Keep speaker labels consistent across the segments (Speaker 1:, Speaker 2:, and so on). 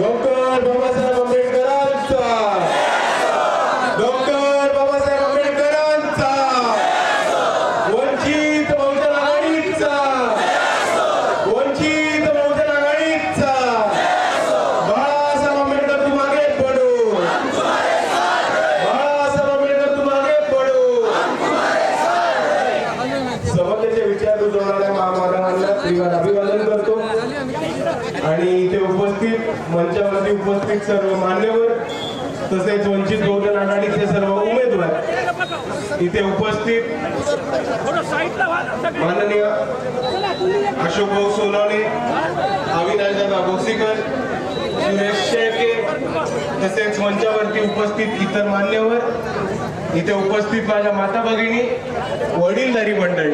Speaker 1: Doctor उपस्थित सर्व मान्यवर तसेच वंचित बहुजन आघाडीचे सर्व उमेदवार. इथे उपस्थित माननीय अशोक भाऊ सोनवणे अविनाशदादा भोसीकर सुरेश शेळके तसेच मंचावरती उपस्थित इतर मान्यवर. इथे उपस्थित माझ्या माता भगिनी वडीलधारी मंडळी.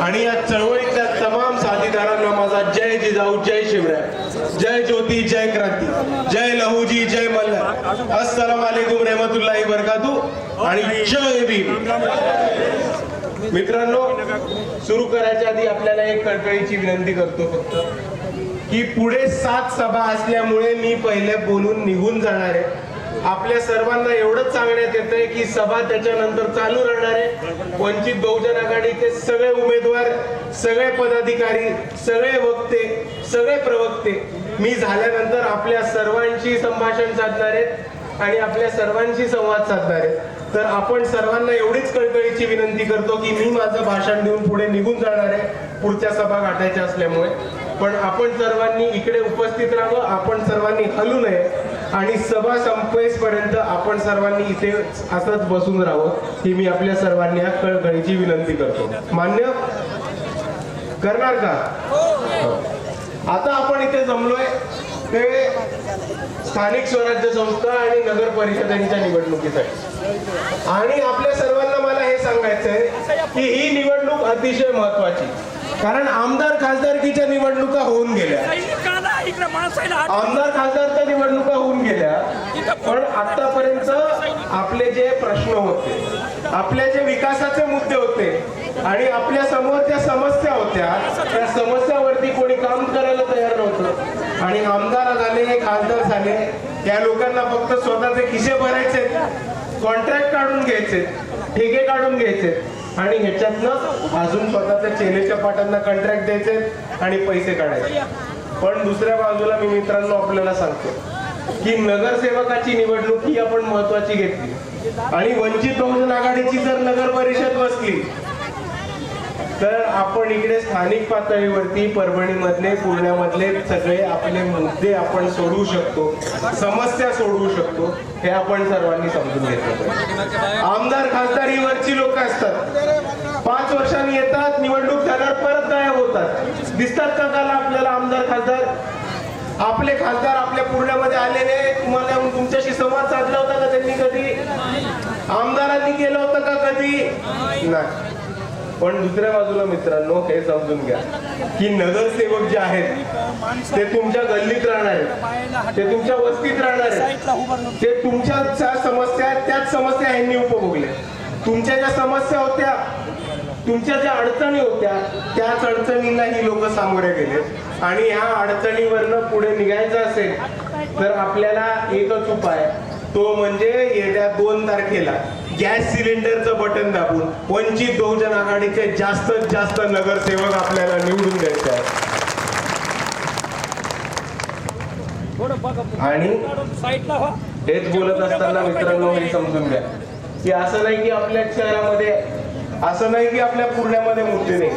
Speaker 1: आणि या चळवळीतल्या तमाम साथीदारांना माझा जय जिजाऊ जय शिवराय. जय ज्योती जय क्रांती. जय लहूजी जय मल्हार. अस्सलाम वालेकुम रहमतुल्लाही बरकातू आणि जय भीम. मित्रांनो सुरू करायच्या आधी आपल्याला एक कळकळीची विनंती करतो फक्त की पुढे सात सभा असल्यामुळे मी पहिले बोलून निघून जाणार आहे. आपल्या सर्वांना एवढंच सांगण्यात येतंय की सभा त्याच्यानंतर चालू राहणार आहे. वंचित बहुजन आघाडीचे सगळे उमेदवार सगळे पदाधिकारी सगळे वक्ते सगळे प्रवक्ते मी झाल्यानंतर आपल्या सर्वांशी संभाषण साधणार आहेत आणि आपल्या सर्वांशी संवाद साधणार आहेत. तर आपण सर्वांना एवढीच कळकळीची विनंती करतो की मी माझं भाषण देऊन पुढे निघून जाणार आहे पुढच्या सभा गाठायच्या असल्यामुळे. पण आपण सर्वांनी इकडे उपस्थित राहावं आपण सर्वांनी हलू नये आणि सभा संपेसपर्यंत आपण सर्वांनी इथे असंच बसून राहावं ही मी आपल्या सर्वांनी या कळकळीची विनंती करतो. मान्य? करणार का? आता आपण इथे जमलोय. ते स्थानिक स्वराज्य संस्था आणि नगर परिषदांच्या निवडणुकीसाठी. आणि आपल्या सर्वांना मला हे सांगायचं आहे की ही निवडणूक अतिशय महत्वाची. कारण आमदार खासदारकीच्या निवडणुका होऊन गेल्या. आमदार खासदारच्या निवडणुका होऊन गेल्या. पण आतापर्यंत आपले जे प्रश्न होते आपले जे विकासाचे मुद्दे होते आणि आपल्यासमोर ज्या समस्या होत्या त्या समस्यावरती कोणी काम करायला तयार नव्हतं. आणि आमदार झाले खासदार झाले या लोकांना फक्त स्वतःचे खिसे भरायचे कॉन्ट्रॅक्ट काढून घ्यायचे ठेके काढून घ्यायचे आणि ह्याच्यातनं अजून स्वतःच्या चेलेच्या पाटांना कॉन्ट्रॅक्ट द्यायचे आणि पैसे काढायचे. पण दुसऱ्या बाजूला मी मित्रांनो आपल्याला सांगतो की नगरसेवकाची निवडणूक ही आपण महत्वाची घेतली. आणि वंचित बहुजन आघाडीची जर नगर परिषद बसली तर आपण इकडे स्थानिक पातळीवरती परभणीमधले पुण्यामधले सगळे आपले मुद्दे आपण सोडवू शकतो समस्या सोडवू शकतो हे आपण सर्वांनी समजून घेतलं आमदार खासदार ही वरची लोक असतात. पाच वर्षांनी येतात निवडणूक झाल्यावर परत गायब होतात. दिसतात का काल आपल्याला आमदार खासदार? आपले खासदार आपल्या पुण्यामध्ये आलेले तुम्हाला तुमच्याशी संवाद साधला होता का त्यांनी कधी? आमदारांनी केलं होतं का कधी? नाही. पण दुसऱ्या बाजूला मित्रांनो हे समजून घ्या. की नगरसेवक जे आहेत ते तुमच्या गल्लीत राहणार आहेत. ते तुमच्या वस्तीत राहणार आहेत. ते तुमच्या ज्या समस्या आहेत त्याच समस्या यांनी उपभोगल्या. तुमच्या ज्या समस्या होत्या तुमच्या ज्या अडचणी होत्या त्याच अडचणींना ही लोक सामोरे गेले. आणि ह्या अडचणीवरनं पुढे निघायचं असेल तर आपल्याला एकच उपाय तो म्हणजे येत्या दोन तारखेला गॅस सिलेंडरचं बटन दाबून वंचित बहुजन आघाडीचे जास्तीत जास्त नगरसेवक आपल्याला निवडून द्यायचे आहेत. आणि हेच बोलत असताना मित्रांनो हे समजून घ्या. की असं नाही की आपल्या शहरामध्ये असं नाही की आपल्या पुण्यामध्ये मुद्दे नाही.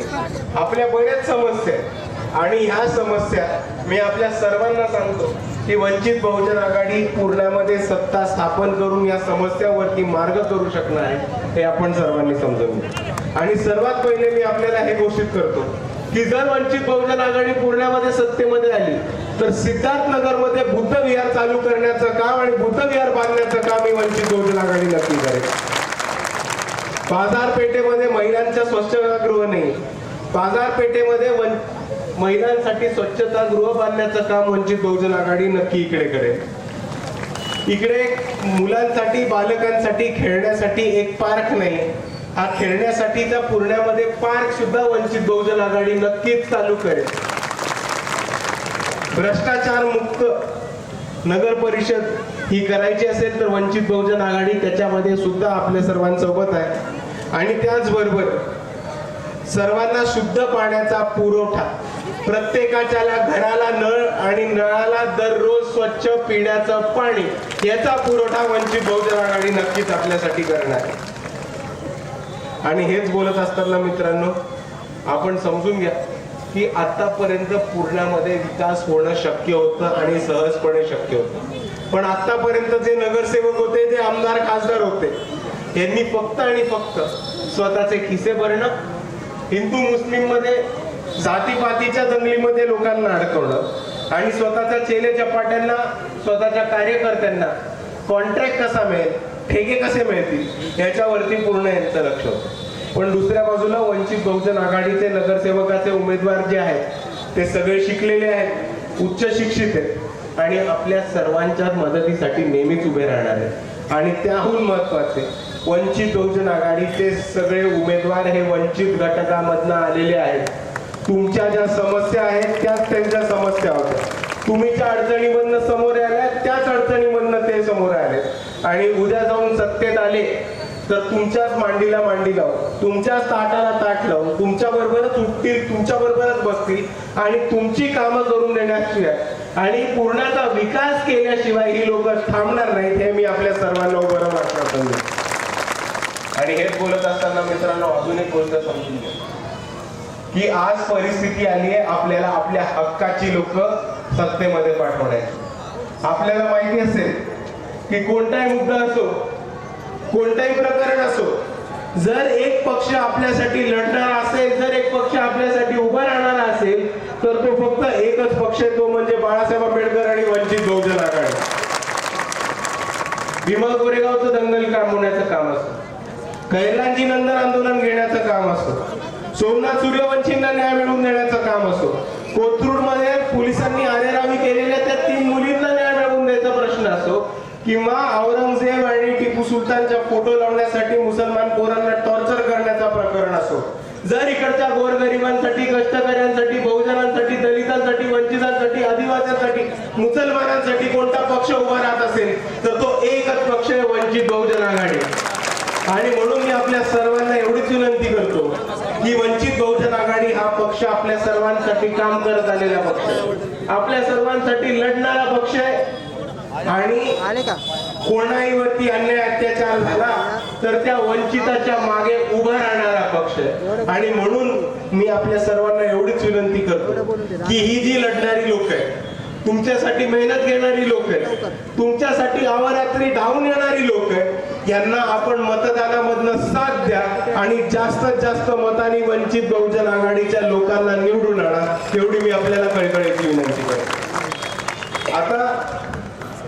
Speaker 1: आपल्या बऱ्याच समस्या आहेत. आणि ह्या समस्या मी आपल्या सर्वांना सांगतो. की वंचित बहुजन आघाडी पूर्ण्यामध्ये सत्ता स्थापन करून या समस्यावरती मार्ग करू शकणार आहे हे आपण सर्वांनी समजून घ्या आणि सर्वात पहिले मी आपल्याला हे घोषित करतो की जर वंचित बहुजन आघाडी पूर्ण्यामध्ये सत्तेमध्ये आली तर सिद्धार्थ नगर बुद्ध विहार चालू करण्याचं काम आणि बुद्ध विहार बांधण्याचं काम ही वंचित बहुजन आघाडी नक्की करेल. बाजारपेठेमध्ये महिलांच्या स्वच्छतागृह नाही बाजारपेठेमध्ये महिलांसाठी स्वच्छता गृह बांधण्याचं काम वंचित बहुजन आघाडी नक्की इकडे करेल. इकडे मुलांसाठी बालकांसाठी खेळण्यासाठी एक पार्क नाही. हा खेळण्यासाठीचा पुरण्यामध्ये पार्क सुद्धा वंचित बहुजन आघाडी नक्कीच चालू करेल. भ्रष्टाचार मुक्त नगर परिषद ही करायची असेल तर वंचित बहुजन आघाडी त्याच्यामध्ये सुद्धा आपल्या सर्वांसोबत आहे. आणि त्याचबरोबर सर्वांना शुद्ध पाण्याचा पुरवठा. प्रत्येकाच्या घराला नळ आणि नळाला दररोज स्वच्छ पिण्याचं पाणी याचा पुरवठा वंचित बहुजन आघाडी नक्कीच आपल्यासाठी करणार आहे. आणि हेच बोलत असताना मित्रांनो आपण समजून घ्या की आतापर्यंत पूर्णामध्ये विकास होणं शक्य होतं आणि सहजपणे शक्य होतं. पण आतापर्यंत जे नगरसेवक होते ते आमदार खासदार होते यांनी फक्त आणि फक्त स्वतःचे खिसे भरणं हिंदू मुस्लिममध्ये जातीपातीच्या दंगलीमध्ये लोकांना अडकवणं आणि स्वतःच्या चेले चपाट्यांना स्वतःच्या कार्यकर्त्यांना कॉन्ट्रॅक्ट कसा मिळेल ठेके कसे मिळतील याच्यावरती पूर्ण यांचं लक्ष होतं. पण दुसऱ्या बाजूला वंचित बहुजन आघाडीचे नगरसेवकाचे उमेदवार जे आहेत ते सगळे शिकलेले आहेत उच्च शिक्षित आहेत आणि आपल्या सर्वांच्या मदतीसाठी नेहमीच उभे राहणार आहेत. आणि त्याहून महत्त्वाचे वंचित बहुजन आघाडीचे सगळे उमेदवार हे वंचित घटकामधनं आलेले आहेत. तुमच्या ज्या समस्या आहेत त्याच त्यांच्या समस्या होत्या. तुम्ही ज्या अडचणीमधनं समोर आल्या त्याच अडचणीमधनं ते समोर आले. आणि उद्या जाऊन सत्तेत आले तर तुमच्याच मांडीला मांडी लावून तुमच्याच ताटाला ताट लावून तुमच्या बरोबरच उठतील तुमच्या बरोबरच बसतील आणि तुमची कामं करून देण्याशिवाय आणि पूर्णाचा विकास केल्याशिवाय ही लोक थांबणार नाहीत हे मी आपल्या सर्वांना उभं वाटणार आणि हेच बोलत असताना मित्रांनो अजून एक गोष्ट समजून घ्या. की आज परिस्थिती आली आहे आपल्याला आपल्या हक्काची लोक सत्तेमध्ये पाठवण्याची. आपल्याला माहिती असेल की कोणताही मुद्दा असो कोणताही प्रकरण असो जर एक पक्ष आपल्यासाठी लढणार असेल जर एक पक्ष आपल्यासाठी उभा राहणार असेल तर तो फक्त एकच पक्ष आहे तो म्हणजे बाळासाहेब आंबेडकर आणि वंचित बहुजन आघाडी. भीमा कोरेगावचं दंगल काम होण्याचं काम असतं. कैलांजी नंदन आंदोलन घेण्याचं काम असतं. सोमनाथ सूर्यवंशींना न्याय मिळवून देण्याचं काम कोथरूडमध्ये पोलिसांनी आरेरावी केलेल्या त्या तीन मुलींना न्याय मिळवून द्यायचा प्रश्न असो किंवा औरंगजेब आणि टिपू सुलतानच्या फोटो लावण्यासाठी मुसलमान पोरांना टॉर्चर करण्याचा प्रकरण असो. जर इकडच्या गोरगरिबांसाठी कष्टकऱ्यांसाठी बहुजनांसाठी दलितांसाठी वंचितांसाठी आदिवासींसाठी मुसलमानांसाठी कोणता पक्ष उभा राहत असेल तर तो एकच पक्ष आहे वंचित बहुजन आघाडी. आणि म्हणून मी आपल्या सर्वांना एवढीच विनंती करतो. की वंचित बहुजन आघाडी हा पक्ष आपल्या सर्वांसाठी काम करत आलेला पक्ष आहे. आपल्या सर्वांसाठी लढणारा पक्ष आहे. आणि कोणाहीवरती अन्याय अत्याचार झाला तर त्या वंचिताच्या मागे उभा राहणारा पक्ष आहे. आणि म्हणून मी आपल्या सर्वांना एवढीच विनंती करतो की ही जी लढणारी लोक आहेत तुमच्यासाठी मेहनत घेणारी लोक आहेत तुमच्यासाठी अवरात्री धावून येणारी लोक आहेत यांना आपण मतदानामधनं साथ द्या आणि जास्तीत जास्त मतांनी वंचित बहुजन आघाडीच्या लोकांना निवडून आणा. एवढी मी आपल्याला कळकळीची विनंती करतो. आता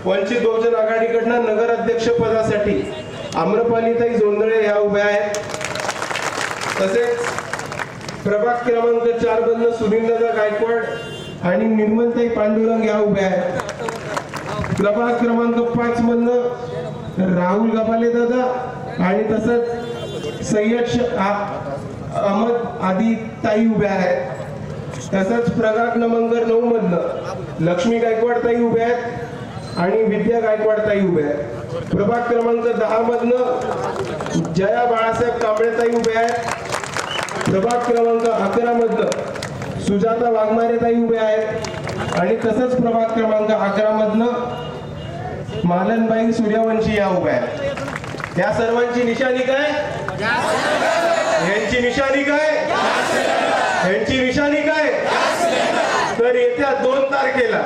Speaker 1: वंचित बहुजन आघाडीकडनं नगराध्यक्ष पदासाठी आम्रपालीताई जोंधळे ह्या उभ्या आहेत. तसेच प्रभाग क्रमांक चार बंद सुनीलदादा गायकवाड आणि निर्मलताई पांडुरंग या उभ्या आहेत. प्रभाग क्रमांक पाच मधनं तर राहुल गबाले दादा आणि तसंच सय्यद आ- अहमद आदी ताई उभ्या आहेत. तसंच प्रगात नमंगर नऊ मधनं लक्ष्मी गायकवाड ताई उभ्या आहेत आणि विद्या गायकवाड ताई उभ्या आहेत. प्रभाग क्रमांक दहा मधनं जया बाळासाहेब कांबळे ताई उभ्या आहेत. प्रभाग क्रमांक अकरा मधनं सुजाता वाघमारे ताई उभ्या आहेत. आणि तसंच प्रभाग क्रमांक अकरा मधनं मालनबाई सूर्यवंशी या उभ्या आहेत. या सर्वांची निशाणी काय? यांची निशाणी काय? यांची निशाणी काय? तर येत्या दोन तारखेला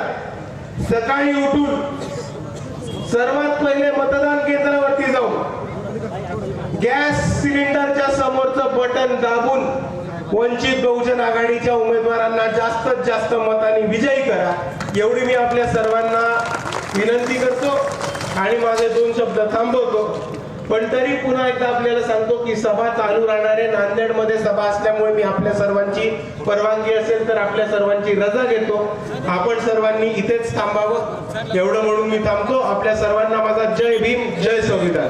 Speaker 1: सकाळी उठून सर्वात पहिले मतदान केंद्रावरती जाऊन गॅस सिलेंडरच्या समोरचं बटन दाबून वंचित बहुजन आघाडीच्या उमेदवारांना जास्तीत जास्त मतांनी विजयी करा एवढी मी आपल्या सर्वांना विनंती करतो आणि माझे दोन शब्द थांबवतो. पण तरी पुन्हा एकदा आपल्याला सांगतो की सभा चालू राहणारे नांदेडमध्ये सभा असल्यामुळे मी आपल्या सर्वांची परवानगी असेल तर आपल्या सर्वांची रजा घेतो. आपण सर्वांनी इथेच थांबावं. एवढं म्हणून मी थांबतो. आपल्या सर्वांना माझा जय भीम जय संविधान.